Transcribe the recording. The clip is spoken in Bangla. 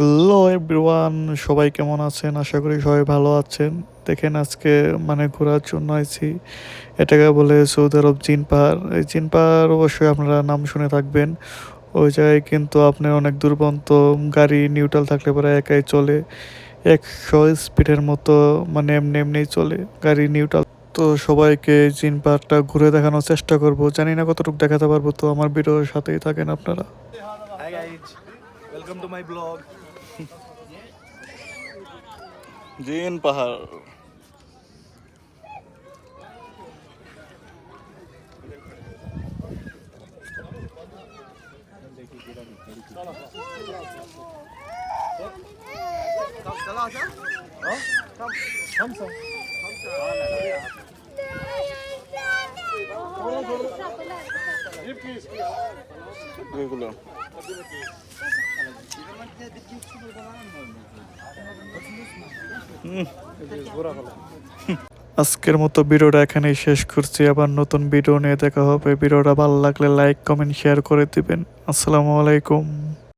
হ্যালো এভরিওয়ান সবাই কেমন আছেন? আশা করি সবাই ভালো আছেন। দেখেন, আজকে মানে ঘোরার জন্য আইছি। এটাকে বলে সৌদি আরব জিন পাহাড়। এই জিন পাহাড় অবশ্যই আপনারা নাম শুনে থাকবেন। ওই জায়গায় কিন্তু আপনার অনেক দুর্বন্ত গাড়ি নিউট্রাল থাকলে পরে একাই চলে। একশো স্পিডের মতো মানে এমনি এমনিই চলে। গাড়ি নিউট্রাল তো সবাইকে জিন পাহাড়টা ঘুরে দেখানোর চেষ্টা করব। জানি না কতটুকু দেখাতে পারব, তো আমার ভিডিওর সাথেই থাকেন আপনারা। Welcome to my vlog. জিন পাহাড় এগুলো আজকের মতো ভিডিওটা এখানেই শেষ করছি। আবার নতুন ভিডিও নিয়ে দেখা হবে। ভিডিওটা ভালো লাগলে লাইক কমেন্ট শেয়ার করে দিবেন। আসসালামু আলাইকুম।